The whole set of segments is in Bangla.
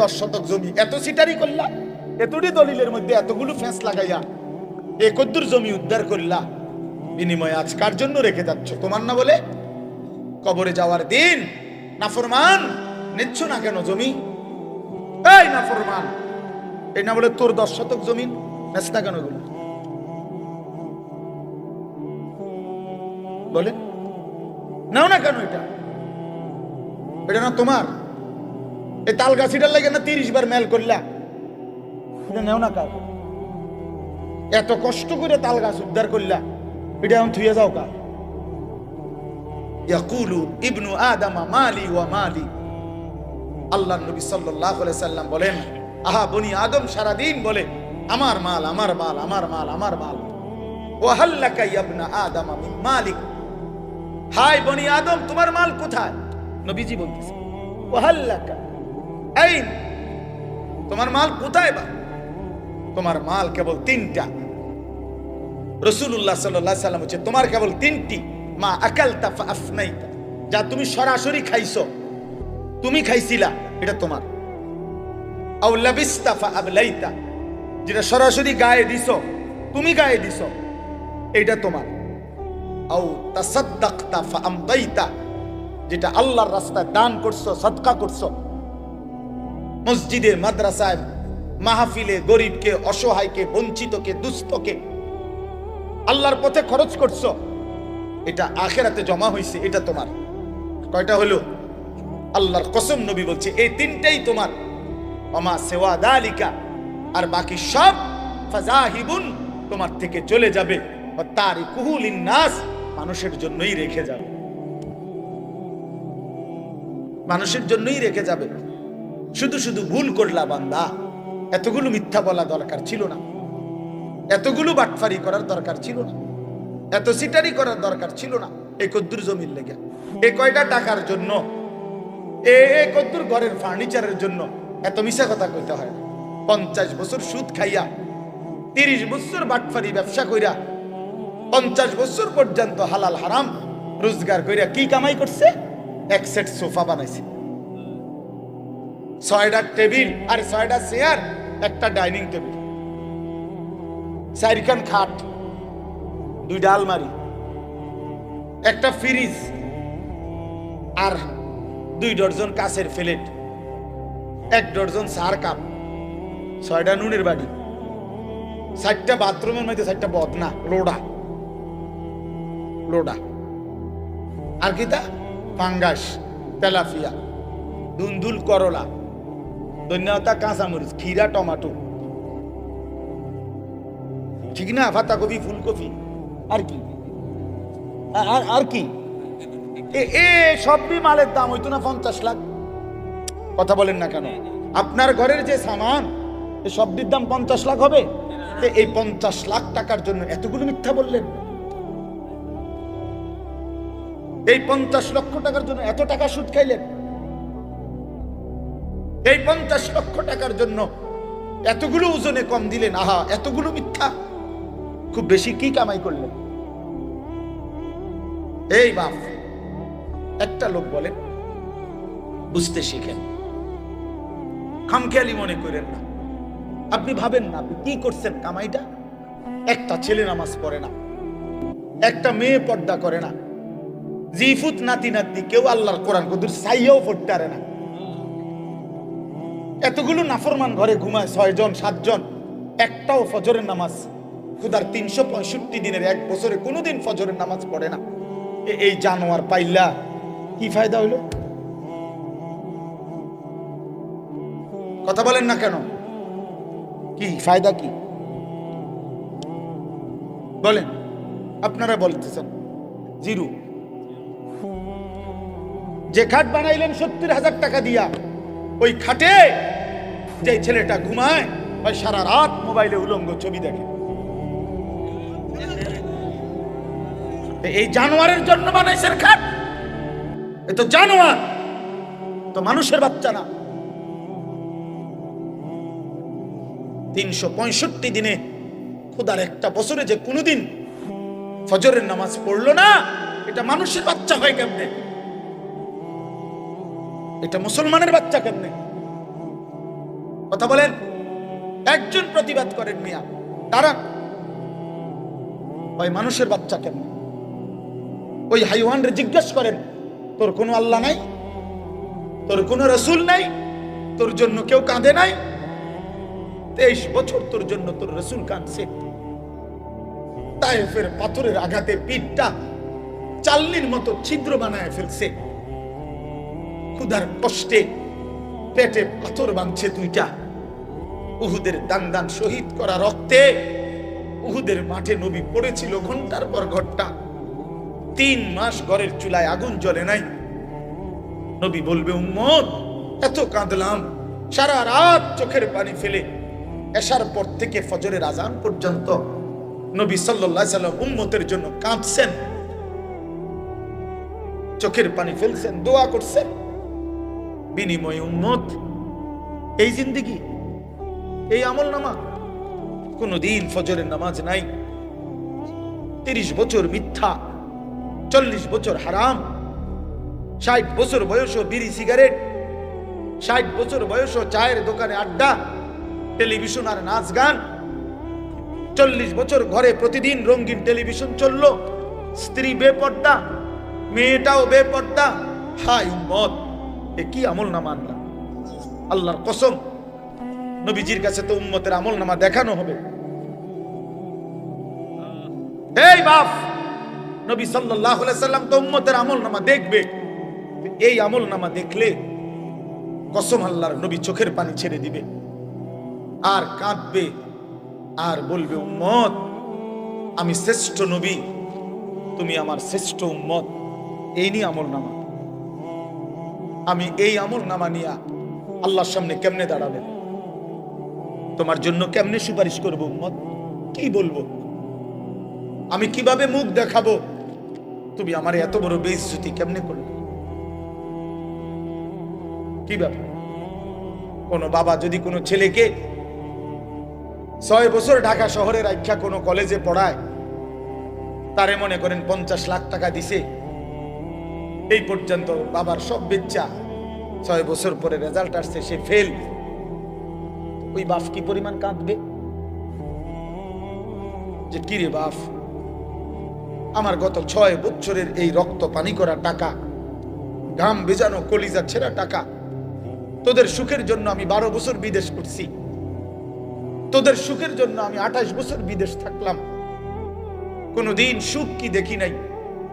দশ শতক জমি। এত সিটারি করলা? এতটি দলিলের মধ্যে এতগুলো ফেঁস লাগাইয়া একদ্দুর জমি উদ্ধার করলা। বিনিময়ে আজ কার জন্য রেখে যাচ্ছ? তোমার না বলে? কবরে যাওয়ার দিন। নাফরমান, নিচ্ছ না কেন জমি? এই নাফরমান, এই না বলে তোর দশ শতক জমিন নেস না কেন বলে, নাও না কেন এটা? এটা না তোমার? এই তাল লাগে না তিরিশ বার মেল করলা? নেও না কার? এত কষ্ট করে তাল গাছ উদ্ধার করলা। এটা এখন থুয়ে যাও কা ইয়াকুলু ইবনু আদামা মালি মালি। আল্লাহ নবী সাল্লাল্লাহু আলাইহি সাল্লাম বলেন, আহা বনি আদম সারা দিন বলে, আমার মাল আমার মাল আমার মাল আমার মাল। ওয়াহাল্লাকা ইবনা আদামা মিন মালিক। হাই বনি আদম, তোমার মাল কোথায়? নবীজি বলতেছে ওয়াহাল্লাকা আইন তোমার মাল কোথায় বা? তোমার মাল কেবল তিনটা। রসুল্লাহ সাল্লাহ সাল্লাম হচ্ছে তোমার কেবল তিনটি। মা আকালতা ফা আফনাইতা। যা তুমি সরাসরি খাইছো, তুমি খাইছিলা, এটা তোমার। আও লাবিস্তা আবলাইতা। যেটা সরাসরি গায়ে দিছো, তুমি গায়ে দিছো, এটা তোমার। আও তাসাদ্দাকতা ফা আমদাইতা। যেটা আল্লাহর রাস্তায় দান করছ, সদকা করছ মসজিদে মাদ্রাসায় মাহফিলে গরিবকে, অসহায়কে, বঞ্চিতকে, দুস্থকে আল্লাহর পথে খরচ করছ। এটা আখেরাতে জমা হয়েছে এটা তোমার। কয়টা হলো? আল্লাহর কসম নবী বলছে, এই তিনটাই তোমার। অমা সেওয়া দালিকা, আর বাকি সব ফাজাহিবুন তোমার থেকে চলে যাবে। তার কুহুল নাস, মানুষের জন্যই রেখে যাবে। মানুষের জন্যই রেখে যাবে। শুধু শুধু ভুল করলা বান্দা। এতগুলো মিথ্যা বলা দরকার ছিল না। এতগুলো বাটফারি করার দরকার ছিল না। এত সিটারি করার দরকার ছিল না। এই কদ্দুর জমির লেগে। এ কয়টা টাকার জন্য? এ কদ্দুর ঘরের ফার্নিচারের জন্য। এত মিশা কথা কইতে হয় না। পঞ্চাশ বছর সুদ খাইয়া, তিরিশ বছর বাটফারি ব্যবসা কইরা, পঞ্চাশ বছর পর্যন্ত হালাল হারাম রোজগার কইরা কি কামাই করছে? এক সেট সোফা বানাইছে। ছয়টা টেবিল আর ছয়টা চেয়ার, একটা ডাইনিং টেবিল। চারিখান খাট দুইটা আলমারি, একটা ফ্রিজ আর দুই ডর্জন কাছের ফ্লেট এক ডর্জন সার কাপ, ছয়টা নুনের বাড়ি চারটা বাথরুমের মধ্যে চারটা বদনা, লোডা লোডা। আর কি তা? ফাঙ্গাস তেলাফিয়া দুন্দুল করলা। ধন্যতা কাঁচামরিচ খিরা টমাটো। ঠিক না? পাতাকপি ফুলকপি। আর কি? আর আর কি? এ সবই মালের দাম হইতো না পঞ্চাশ লাখ। কথা বলেন না কেন? আপনার ঘরের যে সামান, এ সবটির দাম পঞ্চাশ লাখ হবে? এই পঞ্চাশ লাখ টাকার জন্য এতগুলো মিথ্যা বললেন? এই পঞ্চাশ লক্ষ টাকার জন্য এত টাকা সুদ খাইলেন? এই পঞ্চাশ লক্ষ টাকার জন্য এতগুলো ওজনে কম দিলেন। আহা, এতগুলো মিথ্যা। খুব বেশি কি কামাই করলেন? এই বাপ, একটা লোক বলেন, বুঝতে শিখেন। খামখেয়ালি মনে করেন না। আপনি ভাবেন না, আপনি কি করছেন কামাইটা? একটা ছেলে নামাজ পড়ে না। একটা মেয়ে পর্দা করে না। জিফুত নাতি নাতি কেউ আল্লাহর কোরআন কদুর সাইয়াও পড়তে পারে না। এতগুলো নাফরমান ঘরে ঘুমায় ছয়জন, সাতজন, একটাও ফজরের নামাজ। খুদার তিনশো পঁয়ষট্টি দিনের এক বছরে কোনোদিন ফজরের নামাজ পড়ে না। এই জানোয়ার পাইলা কি ফায়দা হইল? কথা বলেন না কেন? কি, ফায়দা কি? বলেন, আপনারা বলতেছেন। জিরু। যে খাট বানাইলেন সত্তর হাজার টাকা দিয়া ওই খাটে যে ছেলেটা ঘুমায়, ওই সারা রাত মোবাইলে উলঙ্গ ছবি দেখে। এই জানোয়ারের জন্য বানাইছেন খাট? এ তো জানোয়ার তো মানুষের বাচ্চা না। তিনশো পঁয়ষট্টি দিনে খুদার একটা বছরে যে কোনোদিন ফজরের নামাজ পড়ল না, এটা মানুষের বাচ্চা হয় কেমনে? এটা মুসলমানের বাচ্চা কেমনে? কথা বলেন। একজন প্রতিবাদ করেন মিয়া। দাঁড়ান। ওই মানুষের বাচ্চা কেমন? ওই হাইওয়ানরে জিজ্ঞেস করেন, তোর কোনো আল্লাহ নাই? তোর কোনো রসুল নাই? তোর জন্য কেউ কাঁদে নাই? তেইশ বছর তোর জন্য তোর রসুল কাঁদছে। তাইফের পাথরের আঘাতে পিঠটা চাল্লির মতো ছিদ্র বানায় ফেলছে। ক্ষুধার কষ্টে পেটে পাথর বাঁধছে দুইটা। উহুদের দান দান শহীদ করা রক্তে উহুদের মাঠে নবী পড়েছিল ঘণ্টার পর ঘণ্টা। তিন মাস ঘরের চুলায় আগুন জ্বলে নাই। নবী বলবে, উম্মত, এত কাঁদলাম। সারা রাত চোখের পানি ফেলে। এসার পর থেকে ফজরের আজান পর্যন্ত নবী সাল্লাল্লাহু সাল্লাম উম্মতের জন্য কাঁদছেন। চোখের পানি ফেলছেন, দোয়া করছেন। বিনিময় উম্মত। এই জিন্দিগি, এই আমল নামা কোনদিন ফজরের নামাজ নাই। তিরিশ বছর মিথ্যা, চল্লিশ বছর হারাম, ষাট বছর বয়স বিড়ি সিগারেট, ষাট বছর বয়স চায়ের দোকানে আড্ডা, টেলিভিশন আর নাচ গান। চল্লিশ বছর ঘরে প্রতিদিন রঙিন টেলিভিশন চলল। স্ত্রী বেপর্দা, মেয়েটাও বেপর্দা। হাই উম্মত! এ কি আমল নামা আনলাম আল্লাহর কসম, নবীজির কাছে তো উম্মতের আমল নামা দেখানো হবে। এই বাপ, নবী আলাইহি সাল্লাম তো উম্মতের আমল নামা দেখবে। এই আমল নামা দেখলে কসম আল্লাহর নবী চোখের পানি ছেড়ে দিবে। আর কাঁদবে, আর বলবে, উম্মত, আমি শ্রেষ্ঠ নবী, তুমি আমার শ্রেষ্ঠ উম্মত। এই নিয়ে আমল নামা। আমি এই আমল নামা নিয়া আল্লাহর সামনে কেমনে দাঁড়াবেন? তোমার জন্য কেমনে সুপারিশ করব উম্মত? কি বলব? আমি কীভাবে মুখ দেখাবো? তুমি আমার এত বড় বেইজ্জতি কেমনে করলে? কি ব্যাপার? কোন বাবা যদি কোনো ছেলেকে ছয় বছর ঢাকা শহরের আখ্যা কোনো কলেজে পড়ায়, তারে মনে করেন পঞ্চাশ লাখ টাকা দিছে এই পর্যন্ত বাবার সব বেচ্চা ছয় বছর পরে রেজাল্ট আসছে, সে ফেল ওই বাপ কি পরিমাণ কাঁদবে? যে কি রে বাপ? আমার গত ছয় বছরের এই রক্ত পানি করা টাকা, ঘাম বেজানো কলিজা ছেঁড়া টাকা, তোদের সুখের জন্য আমি বারো বছর বিদেশ করছি। তোদের সুখের জন্য আমি আঠাশ বছর বিদেশ থাকলাম। কোনোদিন সুখ কি দেখি নাই?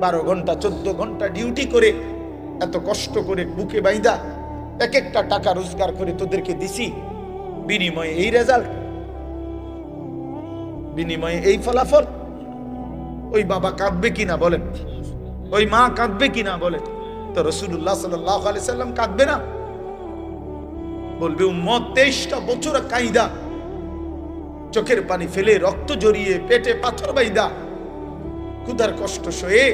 বারো ঘণ্টা, চোদ্দ ঘণ্টা ডিউটি করে এত কষ্ট করে বুকে বাইদা এক একটা টাকা রোজগার করে তোদেরকে দিছি। বিনিময়ে এই রেজাল্ট বিনিময়ে এই ফলাফল। ওই বাবা কাঁদবে কিনা বলেন? ওই মা কাঁদবে কিনা বলেন? তো রসুল্লাহ সাল্লাম কাঁদবে না? বলবে তেইশটা বছর কাইদা চোখের পানি ফেলে রক্ত জড়িয়ে পেটে পাথর বাইদা ক্ষুধার কষ্ট সয়ে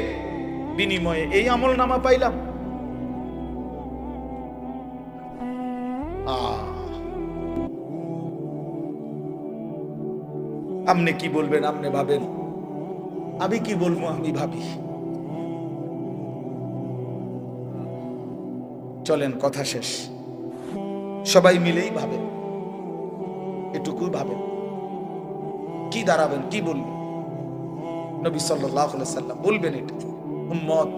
বিনিময়ে এই আমল নামা পাইলাম আপনি কি বলবেন, আপনি ভাবেন? আমি কি বলব, আমি ভাবি। চলেন, কথা শেষ। সবাই মিলেই ভাবেন। এটুকু ভাবেন। কি দাঁড়াবেন, কি বলবেন? নবী সাল্লাহ সাল্লাম বলবেন এটা। উম্মত,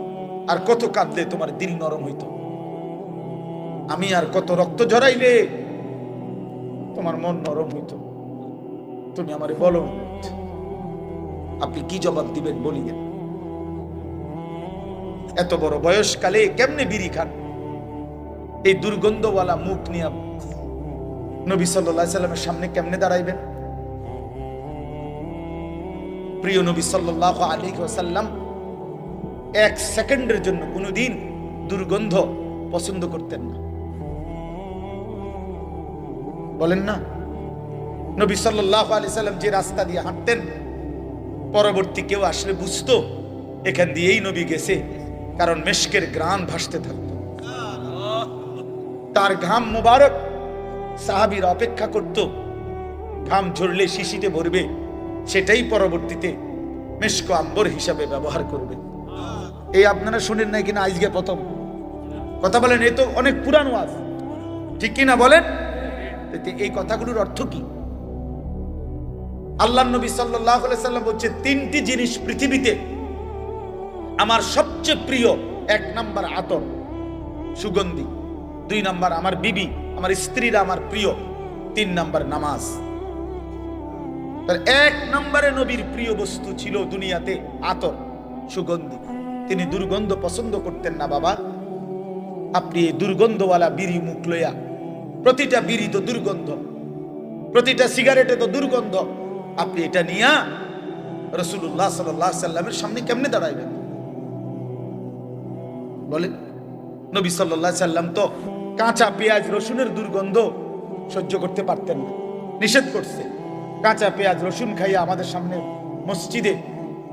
আর কত কাঁদলে তোমার দিল নরম হইতো। আমি আর কত রক্ত জড়াইলে তোমার মন নরম হইতো। তুমি আমারে বলো আপনি কি জবাব দিবেন বলিয়েন এত বড় বয়সকালে কেমনে বিড়ি খান? এই দুর্গন্ধওয়ালা মুখ নিয়ে নবী সাল্লাহ সাল্লামের সামনে কেমনে দাঁড়াইবেন? প্রিয় নবী সাল্লাহ আলী সাল্লাম এক সেকেন্ডের জন্য কোনোদিন দুর্গন্ধ পছন্দ করতেন না। বলেন না, নবী সাল্লাহ আলি সাল্লাম যে রাস্তা দিয়ে হাঁটতেন, পরবর্তী কেউ আসলে বুঝতো, এখান দিয়েই নবী গেছে, কারণ মেশকের গ্রাম ভাসতে থাকতো। তার ঘাম মুবারক সাহাবির অপেক্ষা করত, ঘাম ঝরলে শিশিতে ভরবে সেটাই পরবর্তীতে মেশক আম্বর হিসাবে ব্যবহার করবে। এই আপনারা শুনেন নাই কিনা আজকে প্রথম। কথা বলেন, এ তো অনেক পুরানো আজ। ঠিক কিনা বলেন? এই কথাগুলোর অর্থ কি? আল্লাহ নবী সাল্লাম বলছে, তিনটি জিনিস পৃথিবীতে আমার সবচেয়ে প্রিয়, এক নাম্বার আতর, সুগন্ধি, দুই নাম্বার আমার বিবি, আমার স্ত্রীরা আমার প্রিয়, তিন নাম্বার নামাজ। তার এক নম্বরে নবীর প্রিয় বস্তু ছিল দুনিয়াতে আতর, সুগন্ধি। তিনি দুর্গন্ধ পছন্দ করতেন না, বাবা। আপনি এই দুর্গন্ধওয়ালা বিড়ি মুখ লইয়া, প্রতিটা বিড়ি তো দুর্গন্ধ, প্রতিটা সিগারেটে তো দুর্গন্ধ। আপনি এটা নিয়া রসুল্লাহ সাল্লাহ সাল্লামের সামনে কেমনে দাঁড়াইবেন? বলেন, নবী সাল্লাহ সাল্লাম তো কাঁচা পেঁয়াজ, রসুনের দুর্গন্ধ সহ্য করতে পারতেন না, নিষেধ করছে। কাঁচা পেঁয়াজ, রসুন খাইয়া আমাদের সামনে মসজিদে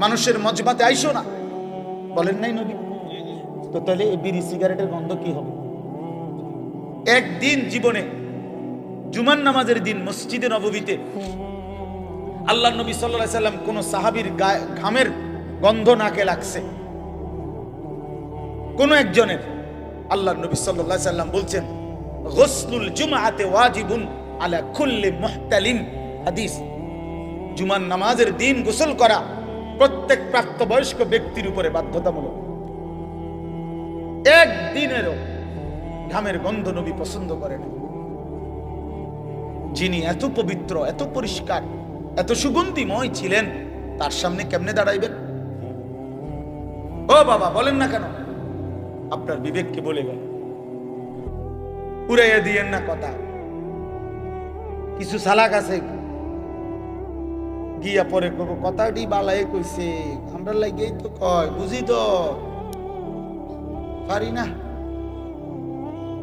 মানুষের মজবাতে আইসো না। বলেন নাই নবী। তো তাহলে এই বিড়ি সিগারেটের গন্ধ কি হবে? একদিন জীবনে জুমান নামাজের দিন মসজিদে নববীতে আল্লাহ নবী সাল্লাহ সাল্লাম কোন সাহাবির ঘামের গন্ধ নাকে লাগছে। কোন একজনের আল্লাহ নবী সাল্লাহ সাল্লাম বলছেন, গসলুল জুমাতে ওয়াজিবুন আলা কুল্লি মুহতালিম। হাদিস জুমান নামাজের দিন গোসল করা প্রত্যেক প্রাপ্তবয়স্ক ব্যক্তির উপরে বাধ্যতামূলক। একদিনেরও ঘামের গন্ধ নবী পছন্দ করেন যিনি এত পবিত্র, এত পরিষ্কার, এত সুগন্ধিময় ছিলেন, তার সামনে কেমনে দাঁড়াইবেন? ও বাবা, বলেন না কেন? আপনার বিবেককে বলে গেল? উড়াইয়া দিয়েন না কথা। কিছু সালাক আছে? গিয়া পরে কব কথাটি বালাই কইছে। আমরা লাগেই তো কয়, বুঝি তো? পারি না।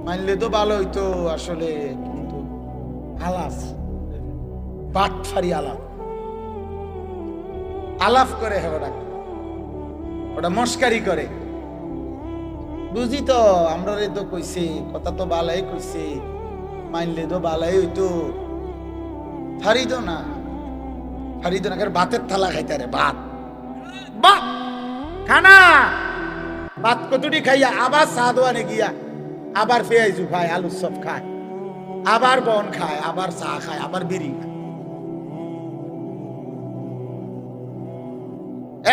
মানলে তো ভালো হইতো আসলে, কিন্তু আলাপ বাট ফারি আলাপ আলাপ করে হ্যাঁ ওটা ওটা মস্কারি করে। বুঝি তো? আমরা তো কইছে, কথা তো বালাই কইছে। মানলে তো বালাই হইতো। ফারি তো না। না ভাতের থালা খাইতে রে ভাত। খানা! ভাত কতটি খাইয়া? আবার চা দোয়ানে গিয়া আবার পেঁয়াজু খায় আলু সব খায়। আবার বন খায় আবার চা খায় আবার বিড়ি খায়।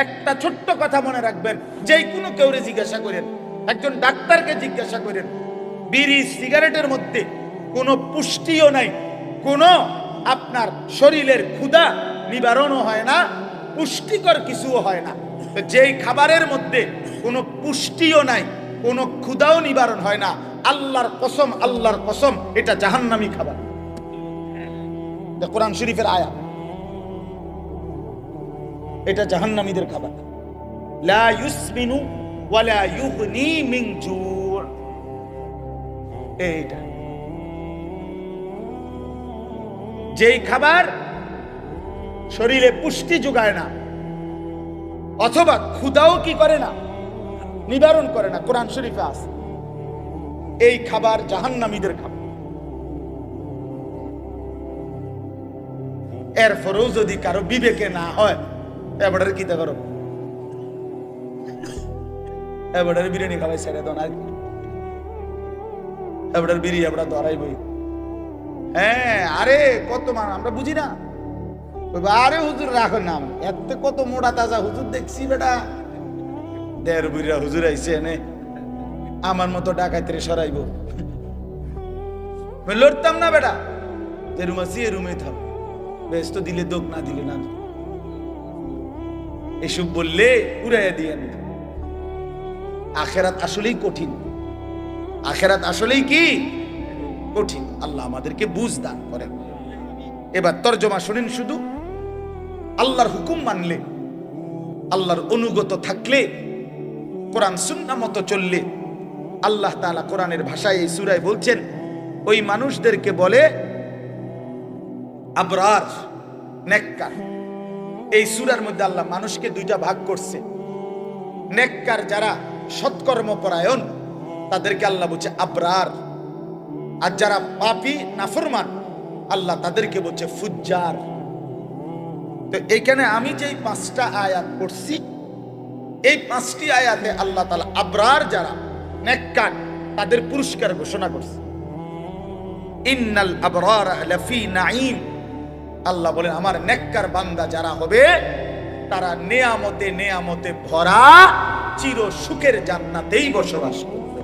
একটা ছোট্ট কথা মনে রাখবেন যে কোনো কেউরে জিজ্ঞাসা করেন একজন ডাক্তারকে জিজ্ঞাসা করেন বিড়ি সিগারেটের মধ্যে কোনো পুষ্টিও নাই কোনো আপনার শরীরের ক্ষুধা নিবারণও হয় না, পুষ্টিকর কিছুও হয় না। যেই খাবারের মধ্যে কোনো পুষ্টিও নাই, কোনো ক্ষুধাও নিবারণ হয় না, আল্লাহর কসম আল্লাহর কসম, এটা জাহান্নামি খাবার। কোরআন শরীফের আয়া। এটা জাহান্নামীদের খাবার। লা ইউসমিনু ওয়ালা ইউগনি মিন জু' এইটা। যেই খাবার শরীরে পুষ্টি যোগায় না। অথবা ক্ষুদাও কি করে না? নিবারণ করে না। কোরআন শরীফে আছে। এই খাবার জাহান্নামীদের খাবার। এরপরেও যদি কারও বিবেকে না হয়, এবারের কি করো? এবারের বিরিয়ানি খাওয়াই ছেড়ে দাও না। আর কি এবারের বিড়ি আমরা হ্যাঁ আরে কত মান আমরা বুঝি না। আরে হুজুর, রাখো নাম। এত কত মোটা তাজা হুজুর দেখছি বেটা। দেড় বুড়িরা হুজুর আইছে এনে, আমার মতো ডাকাইতে সরাইব। লড়তাম না বেটা। যে রুম আছি, এ রুমে থাক বেশ দিলে দোক, না দিলে না। এসব বললে উড়াইয়া দিয়ে আখেরাত আসলেই কঠিন। আখেরাত আসলেই কি? কঠিন। আল্লাহ আমাদেরকে বুঝ দান করেন। এবার তর্জমা শুনেন শুধু। আল্লাহর হুকুম মানলে, আল্লাহর অনুগত থাকলে, কোরআন সুন্না মতো চললে, আল্লাহ তাআলা কোরআনের ভাষায় এই সুরায় বলছেন, ওই মানুষদেরকে বলে, আবরার, নেককার। এই সুরার মধ্যে আল্লাহ মানুষকে দুইটা ভাগ করছে। নেককার যারা সৎকর্ম পরায়ণ তাদেরকে আল্লাহ বলছে আবরার। আর যারা পাপি, নাফরমান, আল্লাহ তাদেরকে বলছে ফুজ্জার। তো এইখানে আমি যেই পাঁচটা আয়াত পড়ছি, এই পাঁচটি আয়াতে আল্লাহ তালা আবরার যারা, নেককার, তাদের পুরস্কার ঘোষণা করছে। ইন্নাল আবরার লাফি নাঈম। আল্লাহ বলেন, আমার নেককার বান্দা যারা হবে, তারা নেয়ামতে নেয়ামতে ভরা, চির সুখের জান্নাতেই বসবাস করবে।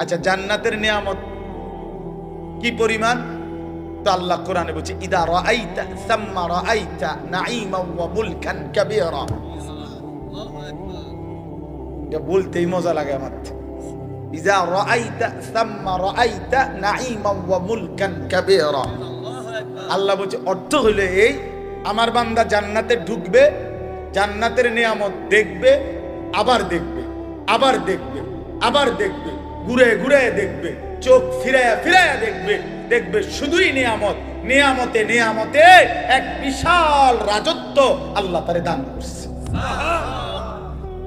আচ্ছা জান্নাতের নিয়ামত কি পরিমাণ? তো আল্লাহ কোরআনে বলছে, ইদা রাআইতা সাম্মা রাআইতা নাঈমা ওয়া মুলকান কাবীরা। এটা বলতেই মজা লাগে আমার। ইদা রাআইতা সাম্মা রাআইতা নাঈমা ওয়া মুলকান কাবীরা। আল্লাহ বলছে, অর্থ হলো এই, আমার বান্দা জান্নাতে ঢুকবে, জান্নাতের নিয়ামত দেখবে, আবার দেখবে আবার দেখবে আবার দেখবে, ঘুরে ঘুরে দেখবে, চোখ ফিরায়া ফিরায়া দেখবে দেখবে শুধুই নিয়ামত, নিয়ামতে নিয়ামতে এক বিশাল রাজত্ব আল্লাহ তারে দান করছে।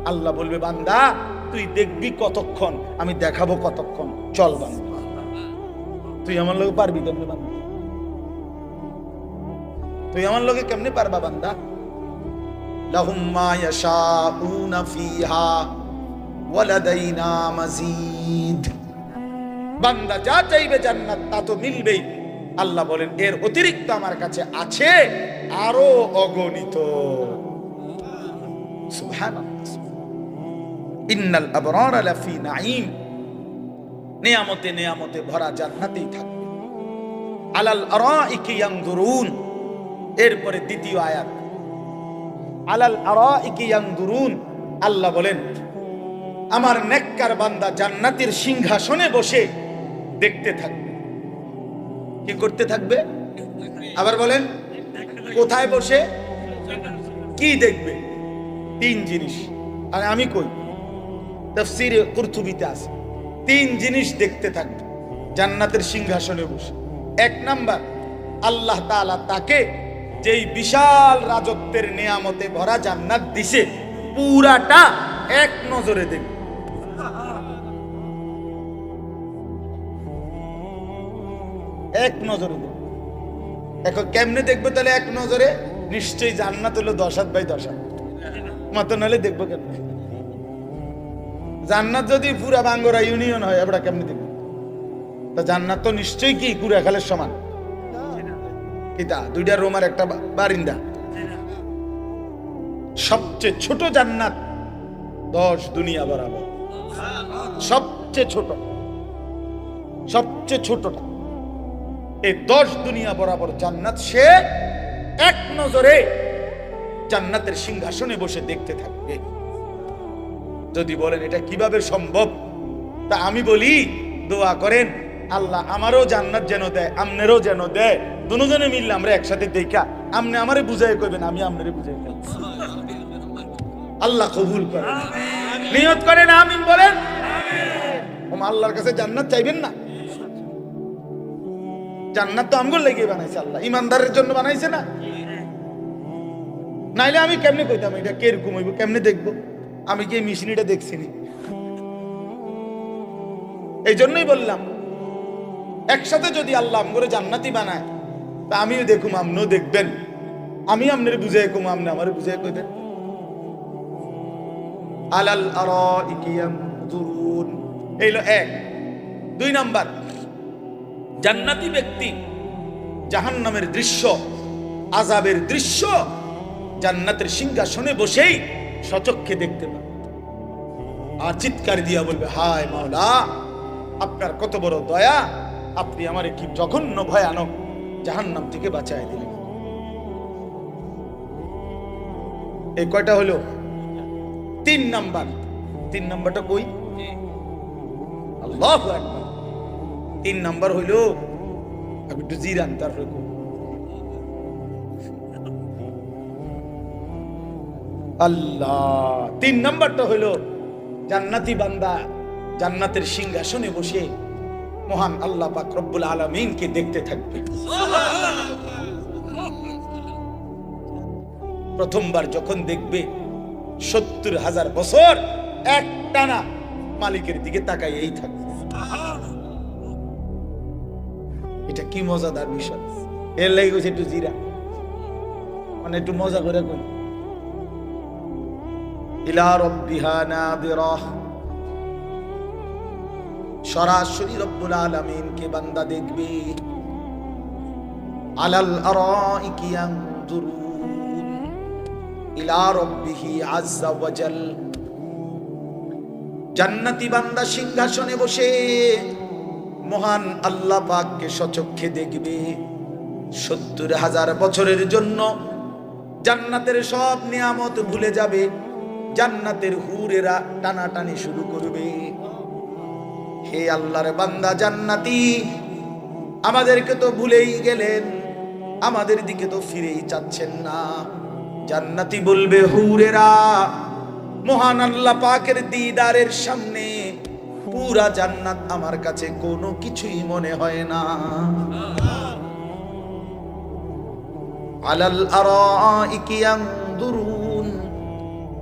আল্লাহ বলবে, বান্দা, তুই দেখবি কতক্ষণ, আমি দেখাবো কতক্ষণ, চল বান্দা। তুই আমার লোক পারবি কেমনে বান্দা? তুই আমার লোকে কেমনে পারবা বান্দা? লাহুম ফিহা ওয়ালাদাইনা মাজিদ। বান্দা যা চাইবে জান্নাত, তা তো মিলবেই। আল্লাহ বলেন, এর অতিরিক্ত আমার কাছে আছে আরও অগণিত। ইন্নাল আবরার লাফি নাঈম। নিয়ামতে নিয়ামতে ভরা জান্নাতেই থাকবে। আলাল আরাইকি ইয়ানজুরুন এরপরে দ্বিতীয় আয়াত। আলাল আরাইকি ইয়ানজুরুন আল্লাহ বলেন, আমার নেককার বান্দা জান্নাতের সিংহাসনে বসে দেখতে থাকবে। কি করতে থাকবে? আবার বলেন, কোথায় বসে? কি দেখবে? তিন জিনিস। আর আমি কই? তফসিরে কুরতুবিতে আছে। তিন জিনিস দেখতে থাকবে। জান্নাতের সিংহাসনে বসে। এক নাম্বার, আল্লাহ তাআলা তাকে যেই বিশাল রাজত্বের নিয়ামতে ভরা জান্নাত দিছে, পুরাটা এক নজরে দেখবে। এক নজরে এখন কেমনে দেখবে তাহলে এক নজরে? নিশ্চয়ই জান্নাত হলো দশ হাত বাই দশ হাত। মতো নাহলে দেখব কেমনে? জান্নাত যদি পুরা বাঙ্গরা ইউনিয়ন হয়, আমরা কেমনে দেখব? তা জান্নাত তো নিশ্চয়ই কি কুড়া খালের সমান? কিতা? দুইটা রোমার একটা বারিন্দা। সবচেয়ে ছোট জান্নাত দশ দুনিয়া বরাবর। সবচেয়ে ছোট। সবচেয়ে ছোটটা। এই দশ দুনিয়া বরাবর জান্নাত সে এক নজরে জান্নাতের সিংহাসনে বসে দেখতে থাকবে। যদি বলেন এটা কীভাবে সম্ভব তা আমি বলি দোয়া করেন আল্লাহ আমারও জান্নাত যেন দেয় আমনেরও যেন দেয়। দুজনে মিললে আমরা একসাথে দেখা আমনে আমারে বুঝাই কইবেন আমি আমনেরে বুঝাই কইব আল্লাহ কবুল করেন। নিয়ত করেন আমিন বলেন। ওম আল্লাহর কাছে জান্নাত চাইবেন না। জান্নাত তো আমগুলো লেগে বানাইছে আল্লাহ, ইমানদারের জন্য বানাইছে না। নাইলে আমি কেমনে কইতাম, এটা কীরকম হইব, কেমনে দেখব? আমি কি এই মিশনিটা দেখছি নি এই জন্যই বললাম, একসাথে যদি আল্লাহ আমগরে জান্নাতি বানায়, তা আমিও দেখুম আপনিও দেখবেন। আমি আপনার বুঝাই কম, আপনি আমার বুঝাই কই দেন আলাল ইয়ানজুরুন। এইলো এক। দুই নাম্বার জান্নাতি ব্যক্তি। জাহান্নামের দৃশ্য আজাবের দৃশ্য জান্নাতের সিংহাসনে বসেই সচক্ষে দেখতে পাবে। আর চিৎকার দিয়া বলবে হায় মাওলা আপনার কত বড় দয়া আপনি আমার কি জঘন্য ভয়ানক জাহান্নাম থেকে বাঁচায় দিলেন। এই কয়টা হলো? তিন নাম্বার। তিন নাম্বারটা কই? আল্লাহ তিন নাম্বার হইল, আমি একটু জিরান, তারপরে। আল্লাহ, তিন নাম্বারটা হইল, জান্নাতি বান্দা জান্নাতের সিংহাসনে বসে মহান আল্লাহ পাক রব্বুল আলমিনকে দেখতে থাকবে প্রথমবার যখন দেখবে, সত্তর হাজার বছর এক টানা মালিকের দিকে তাকাইয়েই থাকবে এটা কি মজাদার বিষয়? এর লাগে গেছে একটু জিরা। মানে একটু মজা করে কই। ইলা রব্বিহা নাদিরাহ সরাসরি রব্বুল আলামিনকে বান্দা দেখবে? আলাল আরাইকি ইয়ানজুরুন। ইলা রাব্বিহি আযজা ওয়াজাল জান্নাতি বান্দা সিংহাসনে বসে মহান আল্লাহ পাককে সচক্ষে দেখবে। সত্তর হাজার বছরের জন্য জান্নাতের সব নিয়ামত ভুলে যাবে। জান্নাতের হুরেরা টানাটানি শুরু করবে। হে আল্লাহর বান্দা জান্নাতি, আমাদেরকে তো ভুলেই গেলেন, আমাদের দিকে তো ফিরেই চাচ্ছেন না। জান্নাতি বলবে, হুরেরা, মহান আল্লাহ পাকের দিদারের সামনে পুরা জান্নাত আমার কাছে কোনো কিছুই মনে হয় না। আলাল আরাইকি ইয়ানদুরুন।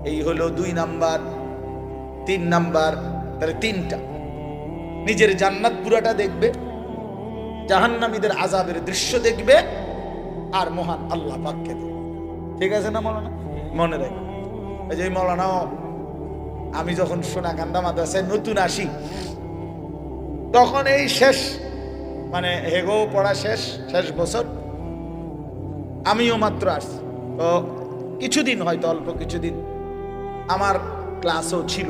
এই হলো দুই নাম্বার। তিন নাম্বার, তাহলে তিনটা। নিজের জান্নাত পুরাটা দেখবে, জাহান্নামীদের আজাবের দৃশ্য দেখবে, আর মহান আল্লাহ পাককে দেখবে। ঠিক আছে না মৌলানা? মনে রাখ। এই যে মৌলানা আমি যখন সোনাকান্দা মাদ্রাসায় নতুন আসি তখন এই শেষ মানে হেগো পড়া শেষ শেষ বছর আমিও মাত্র আসছি। তো কিছুদিন হয়তো অল্প কিছুদিন আমার ক্লাসও ছিল।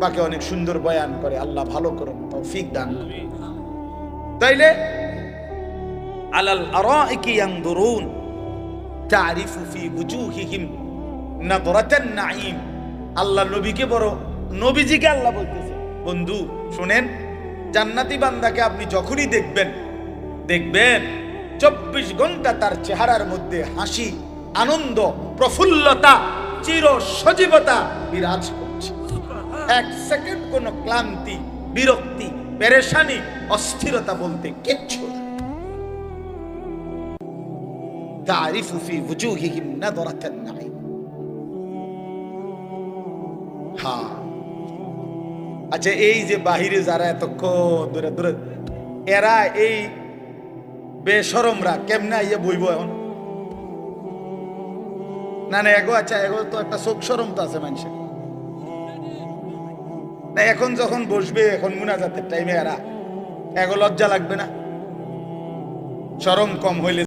বাকি অনেক সুন্দর বয়ান করে আল্লাহ ভালো করুন তৌফিক দান। তাইলে আলাল আরাইকি ইয়ানদুরুন তারিফু ফি বুজুহিহিম নাদরাতান নাঈম। আল্লাহ নবীকে বড় নবীজিকে আল্লাহ বলতেছে বন্ধু শুনেন জান্নাতি বান্দাকে আপনি যখনই দেখবেন দেখবেন চব্বিশ ঘন্টা তার চেহারার মধ্যে হাসি আনন্দ প্রফুল্লতা চির সজীবতা বিরাজ করছে এক সেকেন্ড কোনো ক্লান্তি বিরক্তি পেরেশানি অস্থিরতা বলতে কিচ্ছু না। تعرف في وجوههم نظرة النعيم হ্যাঁ। আচ্ছা এই যে বাহিরে যারা এতক্ষণ দূরে দূরে এরা এই বেসরমরা কেমনে আইয়া বইব এখন? না না, এগো আচ্ছা এগো তো একটা চোখ সরম তো আছে মানুষের। না, এখন যখন বসবে, এখন মুনাজাতের টাইমে এরা, এগো লজ্জা লাগবে না। সরম কম হইলে